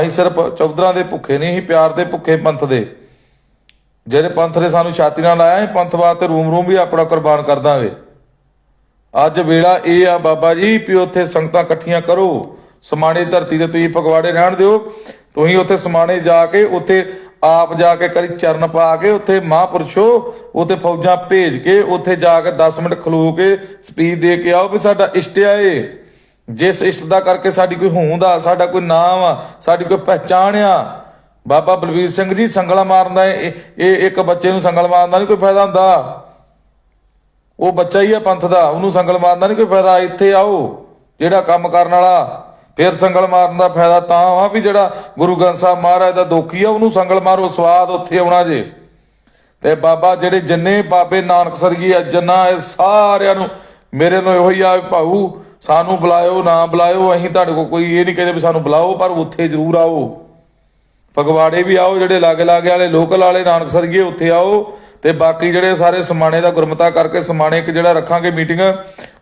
ਅਸੀਂ ਸਿਰਫ ਚੌਧਰਾਂ ਦੇ ਭੁੱਖੇ ਨਹੀਂ, ਅਸੀਂ ਪਿਆਰ ਦੇ ਭੁੱਖੇ ਪੰਥ ਦੇ। ਜਿਹੜੇ ਪੰਥ ਨੇ ਸਾਨੂੰ ਛਾਤੀ ਨਾਲ ਲਾਇਆ ਇਹ ਪੰਥ ਵਾਸਤੇ ਰੂਮ ਰੂਮ ਵੀ ਆਪਣਾ ਕੁਰਬਾਨ ਕਰ ਦਾਂਗੇ। ਅੱਜ ਵੇਲਾ ਇਹ ਆ ਬਾਬਾ ਜੀ, ਵੀ ਉੱਥੇ ਸੰਗਤਾਂ ਇਕੱਠੀਆਂ ਕਰੋ। ਸਮਾਣੇ ਧਰਤੀ ਤੇ ਤੁਸੀਂ ਫਗਵਾੜੇ ਰਹਿਣ ਦਿਓ। ਤੁਸੀਂ ਉੱਥੇ ਸਮਾਣੇ ਜਾ ਕੇ ਉੱਥੇ ਆਪ ਜਾ ਕੇ ਕਰੀ ਚਰਨ ਪਾ ਕੇ ਉੱਥੇ ਮਹਾਂਪੁਰਸ਼ੋ, ਉੱਥੇ ਫੌਜਾਂ ਭੇਜ ਕੇ ਉੱਥੇ ਜਾ ਕੇ 10 ਮਿੰਟ ਖਲੋ ਕੇ ਸਪੀਚ ਦੇ ਕੇ ਆਓ ਵੀ ਸਾਡਾ ਇਸ਼ਟ ਆ ਜਿਸ ਇਸ਼ਟ ਦਾ ਕਰਕੇ ਸਾਡੀ ਕੋਈ ਹੋਂਦ ਆ, ਸਾਡਾ ਕੋਈ ਨਾਮ ਆ, ਸਾਡੀ ਕੋਈ ਪਹਿਚਾਣ ਆ। ਬਾਬਾ ਬਲਵੀਰ ਸਿੰਘ ਜੀ ਸੰਗਲਾ ਮਾਰਨ ਦਾ ਇਹ ਇੱਕ ਬੱਚੇ ਨੂੰ ਸੰਗਲ ਮਾਰਨ ਦਾ ਨਹੀਂ ਕੋਈ ਫਾਇਦਾ ਹੁੰਦਾ। ਉਹ ਬੱਚਾ ਹੀ ਆ ਪੰਥ ਦਾ, ਉਹਨੂੰ ਸੰਗਲ ਮਾਰਨ ਦਾ ਨਹੀਂ ਕੋਈ ਫਾਇਦਾ। ਇੱਥੇ ਆਓ, ਜਿਹੜਾ ਕੰਮ ਕਰਨ ਵਾਲਾ। ਫਿਰ ਸੰਗਲ ਮਾਰਨ ਦਾ ਫਾਇਦਾ ਤਾਂ ਆ ਵੀ ਜਿਹੜਾ ਗੁਰੂ ਗ੍ਰੰਥ ਸਾਹਿਬ ਮਹਾਰਾਜ ਦਾ ਦੋਖੀ ਆ, ਉਹਨੂੰ ਸੰਗਲ ਮਾਰੋ, ਸਵਾਦ ਉੱਥੇ ਆਉਣਾ ਜੇ। ਤੇ ਬਾਬਾ ਜਿਹੜੇ ਜਿੰਨੇ ਬਾਬੇ ਨਾਨਕ ਸਰਗੀ ਆ, ਜੰਨਾ ਇਹ ਸਾਰਿਆਂ ਨੂੰ ਮੇਰੇ ਨੂੰ ਇਹੋ ਹੀ ਆ ਭਾਊ, ਸਾਨੂੰ ਬੁਲਾਇਓ, ਨਾ ਬੁਲਾਇਓ, ਅਸੀਂ ਤੁਹਾਡੇ ਕੋਲ ਕੋਈ ਇਹ ਨਹੀਂ ਕਹਿੰਦੇ ਵੀ ਸਾਨੂੰ ਬੁਲਾਓ, ਪਰ ਉੱਥੇ ਜ਼ਰੂਰ ਆਓ। ਫਗਵਾੜੇ ਵੀ ਆਓ, ਜਿਹੜੇ ਲਾਗੇ ਲਾਗੇ ਵਾਲੇ, ਲੋਕਲ ਵਾਲੇ ਨਾਨਕ ਸਰਗੀਏ ਉੱਥੇ ਆਓ। ਤੇ ਬਾਕੀ ਜਿਹੜੇ ਸਾਰੇ ਸਮਾਣੇ ਦਾ ਗੁਰਮਤਾ ਕਰਕੇ ਸਮਾਣੇ ਇੱਕ ਜਿਹੜਾ ਰੱਖਾਂਗੇ ਮੀਟਿੰਗ,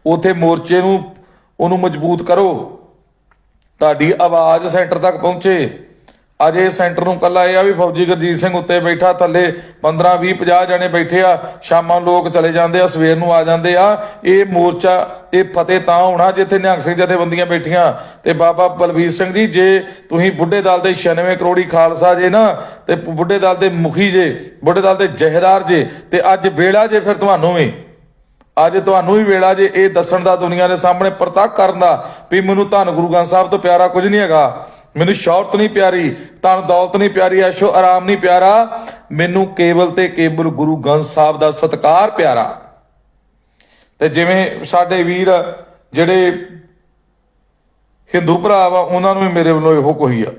ਉੱਥੇ ਮੋਰਚੇ ਨੂੰ, ਉਹਨੂੰ ਮਜ਼ਬੂਤ ਕਰੋ। ਤੁਹਾਡੀ ਆਵਾਜ਼ ਸੈਂਟਰ ਤੱਕ ਪਹੁੰਚੇ। ਅਜੇ ਸੈਂਟਰ ਨੂੰ ਕੱਲਾ ਇਹ ਆ ਵੀ ਫੌਜੀ ਗੁਰਜੀਤ ਸਿੰਘ ਉੱਤੇ ਬੈਠਾ, ਥੱਲੇ 15 20 50 ਜਣੇ ਬੈਠੇ ਆ। ਸ਼ਾਮਾਂ ਲੋਕ ਚਲੇ ਜਾਂਦੇ ਆ, ਸਵੇਰ ਨੂੰ ਆ ਜਾਂਦੇ ਆ। ਇਹ ਮੋਰਚਾ, ਇਹ ਫਤਿਹ ਤਾਂ ਹੋਣਾ ਜਿੱਥੇ ਨਿਹੰਗ ਸਿੰਘ ਜਥੇਬੰਦੀਆਂ ਬੈਠੀਆਂ। ਤੇ ਬਾਬਾ ਬਲਵੀਰ ਸਿੰਘ ਜੀ, ਜੇ ਤੁਸੀਂ ਬੁੱਢੇ ਦਲ ਦੇ 96 ਕਰੋੜੀ ਖਾਲਸਾ ਜੇ ਨਾ, ਤੇ ਬੁੱਢੇ ਦਲ ਦੇ ਮੁਖੀ ਜੇ, ਬੁੱਢੇ ਦਲ ਦੇ ਜਹੇਦਾਰ ਜੇ, ਤੇ ਅੱਜ ਵੇਲਾ ਜੇ ਫਿਰ ਤੁਹਾਨੂੰ ਵੀ। ਅੱਜ ਤੁਹਾਨੂੰ ਵੀ ਵੇਲਾ ਜੇ ਇਹ ਦੱਸਣ ਦਾ ਦੁਨੀਆ ਦੇ ਸਾਹਮਣੇ ਪ੍ਰਤੱਖ ਕਰਨ ਦਾ ਵੀ ਮੈਨੂੰ ਧੰਨ ਗੁਰੂ ਗ੍ਰੰਥ ਸਾਹਿਬ ਤੋਂ ਪਿਆਰਾ ਕੁਝ ਨਹੀਂ ਹੈਗਾ। ਮੈਨੂੰ ਸ਼ੌਹਰਤ ਨਹੀਂ ਪਿਆਰੀ, ਧਨ ਦੌਲਤ ਨਹੀਂ ਪਿਆਰੀ, ਐਸ਼ੋ ਆਰਾਮ ਨਹੀਂ ਪਿਆਰਾ। ਮੈਨੂੰ ਕੇਵਲ ਤੇ ਕੇਵਲ ਗੁਰੂ ਗ੍ਰੰਥ ਸਾਹਿਬ ਦਾ ਸਤਕਾਰ ਪਿਆਰਾ। ਤੇ ਜਿਵੇਂ ਸਾਡੇ ਵੀਰ ਜਿਹੜੇ ਹਿੰਦੂ ਭਰਾ ਵਾ, ਉਹਨਾਂ ਨੂੰ ਵੀ ਮੇਰੇ ਵੱਲੋਂ ਇਹੋ ਕੋਈ ਆ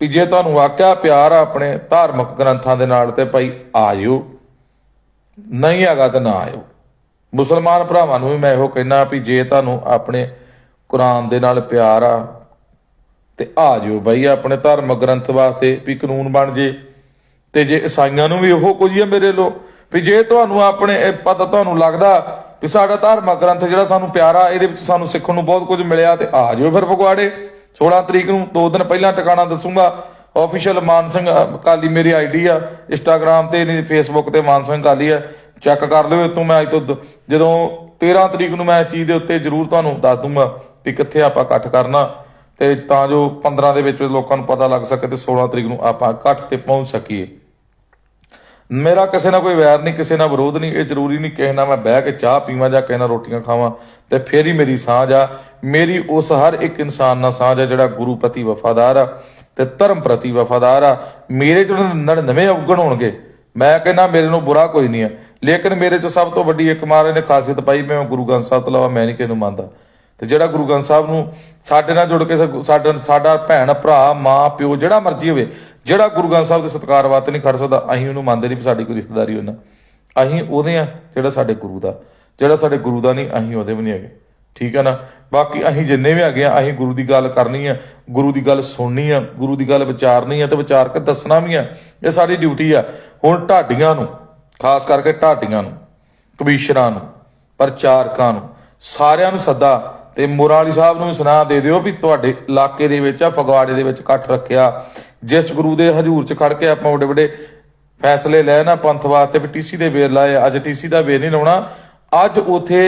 ਵੀ ਜੇ ਤੁਹਾਨੂੰ ਵਾਕਿਆ ਪਿਆਰ ਆ ਆਪਣੇ ਧਾਰਮਿਕ ਗ੍ਰੰਥਾਂ ਦੇ ਨਾਲ ਤੇ ਭਾਈ ਆਇਓ ਨਹੀਂ ਹੈਗਾ ਤਾਂ ਨਾ ਆਇਓ। ਮੁਸਲਮਾਨ ਭਰਾਵਾਂ ਨੂੰ ਵੀ ਮੈਂ ਇਹੋ ਕਹਿਣਾ ਵੀ ਜੇ ਤੁਹਾਨੂੰ ਆਪਣੇ ਕੁਰਾਨ ਦੇ ਨਾਲ ਪਿਆਰ ਆ ਤੇ ਆ ਜਿਓ ਬਾਈ ਆਪਣੇ ਧਰਮ ਗ੍ਰੰਥ ਵਾਸਤੇ ਵੀ ਕਾਨੂੰਨ ਬਣ ਜੇ। ਤੇ ਜੇ ਈਸਾਈਆਂ ਨੂੰ ਵੀ ਉਹ ਕੁਝ ਹੀ ਮੇਰੇ ਲੋ ਵੀ ਜੇ ਤੁਹਾਨੂੰ ਆਪਣੇ ਇਹ ਪਤਾ ਤੁਹਾਨੂੰ ਲੱਗਦਾ ਵੀ ਸਾਡਾ ਧਾਰਮਿਕ ਗ੍ਰੰਥ ਜਿਹੜਾ ਸਾਨੂੰ ਪਿਆਰਾ ਇਹਦੇ ਵਿੱਚ ਸਾਨੂੰ ਸਿੱਖਣ ਨੂੰ ਬਹੁਤ ਕੁਝ ਮਿਲਿਆ ਤੇ ਆ ਜਿਓ ਫਿਰ ਫਗਵਾੜੇ। 16 ਤਰੀਕ ਨੂੰ ਦੋ ਦਿਨ ਪਹਿਲਾਂ ਟਿਕਾਣਾ ਦੱਸੂਗਾ। ਆਫੀਸ਼ੀਅਲ ਮਾਨ ਸਿੰਘ ਅ, ਕਾਲੀ ਮੇਰੀ ਆਈਡੀ ਆ ਇੰਸਟਾਗ੍ਰam ਤੇ ਨਹੀਂ ਫੇਸਬੁੱਕ ਤੇ ਮਾਨ ਸਿੰਘ ਕਾਲੀ ਆ। ਚੈੱਕ ਕਰ ਲਿਓ ਇਤੋਂ ਮੈਂ ਅੱਜ ਤੋਂ ਦ- ਜਦੋਂ 13 ਤਰੀਕ ਨੂੰ ਮੈਂ ਇਹ ਚੀਜ਼ ਦੇ ਉੱਤੇ ਜ਼ਰੂਰ ਤੁਹਾਨੂੰ ਦੱਸ ਦੂੰਗਾ ਵੀ ਕਿੱਥੇ ਆਪਾਂ ਇਕੱਠ ਕਰਨਾ ਤੇ ਤਾਂ ਜੋ 15 ਦੇ ਵਿੱਚ ਲੋਕਾਂ ਨੂੰ ਪਤਾ ਲੱਗ ਸਕੇ ਤੇ 16 ਤਰੀਕ ਨੂੰ ਆਪਾਂ ਇਕੱਠ ਤੇ ਪਹੁੰਚ ਸਕੀਏ। ਮੇਰਾ ਕਿਸੇ ਨਾਲ ਕੋਈ ਵੈਰ ਨਹੀਂ, ਕਿਸੇ ਨਾਲ ਵਿਰੋਧ ਨਹੀਂ, ਇਹ ਜ਼ਰੂਰੀ ਨਹੀਂ ਕਿਸੇ ਨਾਲ ਮੈਂ ਬਹਿ ਕੇ ਚਾਹ ਪੀਵਾਂ ਜਾਂ ਕਿਸੇ ਨਾਲ ਰੋਟੀਆਂ ਖਾਵਾਂ ਤੇ ਫੇਰ ਹੀ ਮੇਰੀ ਸਾਂਝ ਆ। ਮੇਰੀ ਉਸ ਹਰ ਇੱਕ ਇਨਸਾਨ ਨਾਲ ਸਾਂਝ ਆ ਜਿਹੜਾ ਗੁਰੂ ਪ੍ਰਤੀ ਵਫਾਦਾਰ ਆ ਤੇ ਧਰਮ ਪ੍ਰਤੀ ਵਫਾਦਾਰ ਆ। ਮੇਰੇ ਚ ਨਵੇਂ ਉਗਣ ਹੋਣਗੇ। ਮੈਂ ਕਹਿੰਦਾ ਮੇਰੇ ਨੂੰ ਬੁਰਾ ਕੋਈ ਨਹੀਂ ਹੈ ਲੇਕਿਨ ਮੇਰੇ ਚ ਸਭ ਤੋਂ ਵੱਡੀ ਇੱਕ ਮਾਰੇ ਨੇ ਖਾਸੀਅਤ ਪਾਈ, ਮੈਂ ਗੁਰੂ ਗ੍ਰੰਥ ਸਾਹਿਬ ਤੋਂ ਇਲਾਵਾ ਮੈਂ ਨਹੀਂ ਕਿਸੇ ਨੂੰ ਮੰਨਦਾ। ਤੇ ਜਿਹੜਾ ਗੁਰੂ ਗ੍ਰੰਥ ਸਾਹਿਬ ਨੂੰ ਸਾਡੇ ਨਾਲ ਜੁੜ ਕੇ ਸਾਡਾ ਸਾਡਾ ਭੈਣ, ਭਰਾ, ਮਾਂ, ਪਿਓ, ਜਿਹੜਾ ਮਰਜ਼ੀ ਹੋਵੇ, ਜਿਹੜਾ ਗੁਰੂ ਗ੍ਰੰਥ ਸਾਹਿਬ ਦੇ ਸਤਿਕਾਰ ਵਾਸਤੇ ਨਹੀਂ ਖੜ ਸਕਦਾ, ਅਸੀਂ ਉਹਨੂੰ ਮੰਨਦੇ ਨਹੀਂ ਵੀ ਸਾਡੀ ਕੋਈ ਰਿਸ਼ਤੇਦਾਰੀ ਉਹਨਾਂ ਅਸੀਂ ਉਹਦੇ ਆ, ਜਿਹੜਾ ਸਾਡੇ ਗੁਰੂ ਦਾ। ਜਿਹੜਾ ਸਾਡੇ ਗੁਰੂ ਦਾ ਨਹੀਂ, ਅਸੀਂ ਉਹਦੇ ਵੀ ਨਹੀਂ ਹੈਗੇ। ਠੀਕ ਹੈ ਨਾ? ਬਾਕੀ ਅਸੀਂ ਜਿੰਨੇ ਵੀ ਹੈਗੇ ਆ, ਅਸੀਂ ਗੁਰੂ ਦੀ ਗੱਲ ਕਰਨੀ ਆ, ਗੁਰੂ ਦੀ ਗੱਲ ਸੁਣਨੀ ਆ, ਗੁਰੂ ਦੀ ਗੱਲ ਵਿਚਾਰਨੀ ਆ ਤੇ ਵਿਚਾਰ ਕੇ ਦੱਸਣਾ ਵੀ ਆ। ਇਹ ਸਾਡੀ ਡਿਊਟੀ ਆ। ਹੁਣ ਢਾਡੀਆਂ ਨੂੰ ਖਾਸ ਕਰਕੇ ਢਾਡੀਆਂ ਨੂੰ ਕਮਿਸ਼ਨਰਾਂ ਨੂੰ, ਪ੍ਰਚਾਰਕਾਂ ਨੂੰ, ਸਾਰਿਆਂ ਨੂੰ ਸੱਦਾ ਤੇ ਮੁਰਾਲੀ ਸਾਹਿਬ ਨੂੰ ਵੀ ਸੁਣਾ ਦੇ ਦਿਓ ਵੀ ਤੁਹਾਡੇ ਇਲਾਕੇ ਦੇ ਵਿੱਚ ਆ, ਫਗਵਾੜੇ ਦੇ ਵਿੱਚ ਇਕੱਠ ਰੱਖਿਆ। ਜਿਸ ਗੁਰੂ ਦੇ ਹਜ਼ੂਰ 'ਚ ਖੜ ਕੇ ਆਪਾਂ ਵੱਡੇ ਵੱਡੇ ਫੈਸਲੇ ਲੈ ਨਾ ਪੰਥ ਵਾਸਤੇ, ਵੀ ਟੀਸੀ ਦੇ ਵੇਰ ਲਾਏ, ਅੱਜ ਟੀਸੀ ਦਾ ਵੇਰ ਨਹੀਂ ਲਾਉਣਾ। ਅੱਜ ਉਥੇ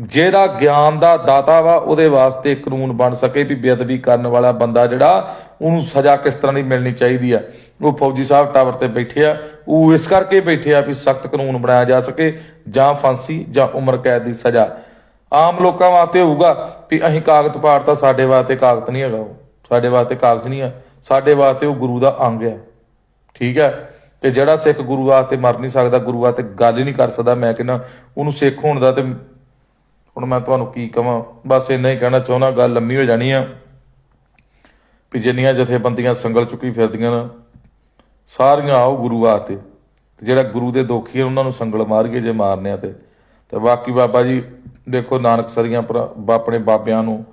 ਜਿਹੜਾ ਗਿਆਨ ਦਾ ਦਾਤਾ ਵਾ, ਉਹਦੇ ਵਾਸਤੇ ਕਾਨੂੰਨ ਬਣ ਸਕੇ ਵੀ ਬੇਅਦਬੀ ਕਰਨ ਵਾਲਾ ਬੰਦਾ ਜਿਹੜਾ, ਉਹਨੂੰ ਸਜ਼ਾ ਕਿਸ ਤਰ੍ਹਾਂ ਦੀ ਮਿਲਣੀ ਚਾਹੀਦੀ ਆ। ਉਹ ਫੌਜੀ ਸਾਹਿਬ ਟਾਵਰ ਤੇ ਬੈਠੇ ਆ। ਉਹ ਇਸ ਕਰਕੇ ਬੈਠੇ ਆ ਵੀ ਸਖਤ ਕਾਨੂੰਨ ਬਣਾਇਆ ਜਾ ਸਕੇ, ਜਾਂ ਫਾਂਸੀ, ਜਾਂ ਉਮਰ ਕੈਦ ਦੀ ਸਜ਼ਾ। ਆਮ ਲੋਕਾਂ ਵਾਸਤੇ ਹੋਊਗਾ ਵੀ ਅਸੀਂ ਕਾਗਜ਼ ਪਾੜਤਾ ਸਾਡੇ ਵਾਸਤੇ ਕਾਗਜ਼ ਨਹੀਂ ਹੈਗਾ ਉਹ। ਸਾਡੇ ਵਾਸਤੇ ਕਾਗਜ਼ ਨਹੀਂ ਆ। ਸਾਡੇ ਵਾਸਤੇ ਉਹ ਗੁਰੂ ਦਾ ਅੰਗ ਆ। ਠੀਕ ਹੈ ਤੇ ਜਿਹੜਾ ਸਿੱਖ ਗੁਰੂ ਵਾਸਤੇ ਮਰ ਨਹੀਂ ਸਕਦਾ, ਗੁਰੂ ਵਾਸਤੇ ਗੱਲ ਹੀ ਨਹੀਂ ਕਰ ਸਕਦਾ, ਮੈਂ ਕਹਿੰਦਾ, ਉਹਨੂੰ ਸਿੱਖ ਹੋਣ ਦਾ ਤੇ ਹੁਣ ਮੈਂ ਤੁਹਾਨੂੰ ਕੀ ਕਹਾਂ ਬਸ ਇੰਨਾ ਹੀ ਕਹਿਣਾ ਚਾਹੁੰਦਾ, ਗੱਲ ਲੰਮੀ ਹੋ ਜਾਣੀ ਆ। ਵੀ ਜਿੰਨੀਆਂ ਜਥੇਬੰਦੀਆਂ ਸੰਗਲ ਚੁੱਕੀ ਫਿਰਦੀਆਂ ਨਾ, ਸਾਰੀਆਂ ਆਓ ਗੁਰੂ ਵਾਸਤੇ। ਜਿਹੜਾ ਗੁਰੂ ਦੇ ਦੋਖੀ ਆ, ਉਹਨਾਂ ਨੂੰ ਸੰਗਲ ਮਾਰੀਏ ਜੇ ਮਾਰਨੇ ਤੇ। ਤੇ ਬਾਕੀ ਬਾਬਾ ਜੀ, ਦੇਖੋ ਨਾਨਕ ਸਰੀਆਂ ਪਰ, ਆਪਣੇ ਬਾਬਿਆਂ ਨੂੰ,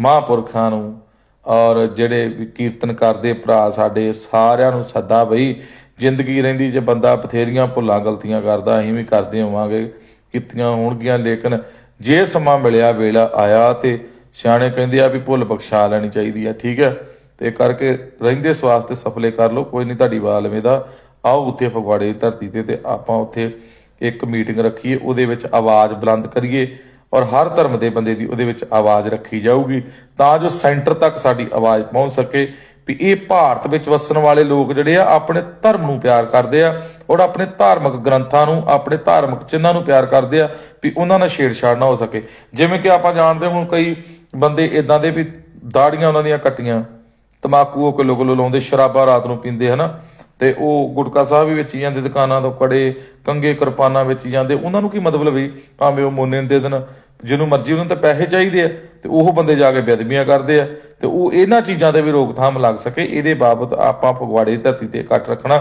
ਮਹਾਂਪੁਰਖਾਂ ਨੂੰ, ਔਰ ਜਿਹੜੇ ਕੀਰਤਨ ਕਰਦੇ ਭਰਾ ਸਾਡੇ, ਸਾਰਿਆਂ ਨੂੰ ਸੱਦਾ ਬਈ, ਜ਼ਿੰਦਗੀ ਰਹਿੰਦੀ ਜੇ ਬੰਦਾ ਬਥੇਰੀਆਂ ਭੁੱਲਾਂ ਗਲਤੀਆਂ ਕਰਦਾ, ਅਸੀਂ ਵੀ ਕਰਦੇ ਹੋਵਾਂਗੇ, ਕੀਤੀਆਂ ਹੋਣਗੀਆਂ, ਲੇਕਿਨ ਜੇ ਸਮਾਂ ਮਿਲਿਆ ਵੇਲਾ ਆਇਆ ਤੇ ਸਿਆਣੇ ਕਹਿੰਦੇ ਆ ਵੀ ਭੁੱਲ ਬਖਸ਼ਾ ਲੈਣੀ ਚਾਹੀਦੀ ਆ, ਠੀਕ ਹੈ? ਤੇ ਕਰਕੇ ਰਹਿੰਦੇ ਸਵਾਸ ਤੇ ਸਫਲੇ ਕਰ ਲਓ, ਕੋਈ ਨਹੀਂ ਤੁਹਾਡੀ ਵਾਲਵੇਂ ਦਾ, ਆਓ ਉੱਥੇ ਫਗਵਾੜੇ ਦੀ ਧਰਤੀ ਤੇ ਤੇ ਆਪਾਂ ਉੱਥੇ ਇੱਕ ਮੀਟਿੰਗ ਰੱਖੀਏ, ਉਹਦੇ ਵਿੱਚ ਆਵਾਜ਼ ਬੁਲੰਦ ਕਰੀਏ ਔਰ ਹਰ ਧਰਮ ਦੇ ਬੰਦੇ ਦੀ ਉਹਦੇ ਵਿੱਚ ਆਵਾਜ਼ ਰੱਖੀ ਜਾਊਗੀ ਤਾਂ ਜੋ ਸੈਂਟਰ ਤੱਕ ਸਾਡੀ ਆਵਾਜ਼ ਪਹੁੰਚ ਸਕੇ। ਵੀ ਇਹ ਭਾਰਤ ਵਿੱਚ ਵਸਣ ਵਾਲੇ ਲੋਕ ਜਿਹੜੇ ਆ, ਆਪਣੇ ਧਰਮ ਨੂੰ ਪਿਆਰ ਕਰਦੇ ਆ ਔਰ ਆਪਣੇ ਧਾਰਮਿਕ ਗ੍ਰੰਥਾਂ ਨੂੰ, ਆਪਣੇ ਧਾਰਮਿਕ ਚਿੰਨ੍ਹਾਂ ਨੂੰ ਪਿਆਰ ਕਰਦੇ ਆ ਵੀ ਉਹਨਾਂ ਨਾਲ ਛੇੜਛਾੜ ਨਾ ਹੋ ਸਕੇ। ਜਿਵੇਂ ਕਿ ਆਪਾਂ ਜਾਣਦੇ ਹੁਣ ਕਈ ਬੰਦੇ ਇਦਾਂ ਦੇ ਵੀ ਦਾੜੀਆਂ ਉਹਨਾਂ ਦੀਆਂ ਕੱਟੀਆਂ, ਤਮਾਕੂ ਉਹ ਕਿਲੋ ਕਿਲੋ ਲਾਉਂਦੇ, ਸ਼ਰਾਬਾਂ ਰਾਤ ਨੂੰ ਪੀਂਦੇ, ਹਨਾ? ਤੇ ਉਹ ਗੁਟਕਾ ਸਾਹਿਬ ਵੀ ਵੇਚੀ ਜਾਂਦੇ, ਦੁਕਾਨਾਂ ਤੋਂ ਕੜੇ ਕੰਗੇ ਕਿਰਪਾਨਾਂ ਵੇਚੀ ਜਾਂਦੇ। ਉਹਨਾਂ ਨੂੰ ਕੀ ਮਤਲਬ ਵੀ ਭਾਵੇਂ ਉਹ ਮੋਨੇ ਦੇ ਦੇਣ, ਜਿਹਨੂੰ ਮਰਜ਼ੀ, ਉਹਨਾਂ ਨੂੰ ਤਾਂ ਪੈਸੇ ਚਾਹੀਦੇ ਆ, ਤੇ ਉਹ ਬੰਦੇ ਜਾ ਕੇ ਬੇਦਬੀਆਂ ਕਰਦੇ ਆ। ਤੇ ਉਹ ਇਹਨਾਂ ਚੀਜ਼ਾਂ ਤੇ ਵੀ ਰੋਕਥਾਮ ਲੱਗ ਸਕੇ, ਇਹਦੇ ਬਾਬਤ ਆਪਾਂ ਫਗਵਾੜੇ ਦੀ ਧਰਤੀ ਤੇ ਇਕੱਠ ਰੱਖਣਾ।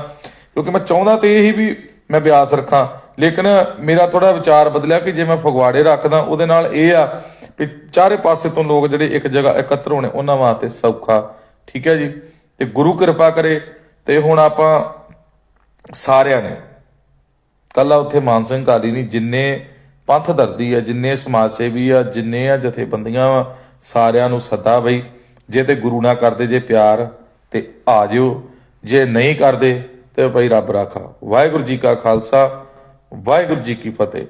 ਕਿਉਂਕਿ ਮੈਂ ਚਾਹੁੰਦਾ ਤੇ ਇਹੀ ਵੀ ਮੈਂ ਬਿਆਸ ਰੱਖਾਂ। ਲੇਕਿਨ ਮੇਰਾ ਥੋੜਾ ਵਿਚਾਰ ਬਦਲਿਆ ਕਿ ਜੇ ਮੈਂ ਫਗਵਾੜੇ ਰੱਖਦਾ, ਉਹਦੇ ਨਾਲ ਇਹ ਆ ਵੀ ਚਾਰੇ ਪਾਸੇ ਤੋਂ ਲੋਕ ਜਿਹੜੇ ਇੱਕ ਜਗ੍ਹਾ ਇਕੱਤਰ ਹੋਣੇ, ਉਹਨਾਂ ਵਾਸਤੇ ਸੌਖਾ। ਠੀਕ ਹੈ ਜੀ? ਤੇ ਗੁਰੂ ਕਿਰਪਾ ਕਰੇ ਤੇ ਹੁਣ ਆਪਾਂ ਸਾਰਿਆਂ ਨੇ ਕੱਲਾ ਉੱਥੇ ਮਾਨ ਸਿੰਘ ਕਾਲੀ ਨਹੀਂ ਜਿੰਨੇ ਪੰਥ ਦਰਦੀ ਆ, ਜਿੰਨੇ ਸਮਾਜ ਸੇਵੀ ਆ, ਜਿੰਨੇ ਆ ਜਥੇਬੰਦੀਆਂ ਵਾ, ਸਾਰਿਆਂ ਨੂੰ ਸੱਦਾ ਬਈ, ਜੇ ਤੇ ਗੁਰੂ ਨਾ ਕਰਦੇ, ਜੇ ਪਿਆਰ, ਤੇ ਆ ਜਿਓ। ਜੇ ਨਹੀਂ ਕਰਦੇ, ਤੇ ਭਾਈ ਰੱਬ ਰਾਖਾ। ਵਾਹਿਗੁਰੂ ਜੀ ਕਾ ਖਾਲਸਾ, ਵਾਹਿਗੁਰੂ ਜੀ ਕੀ ਫਤਿਹ।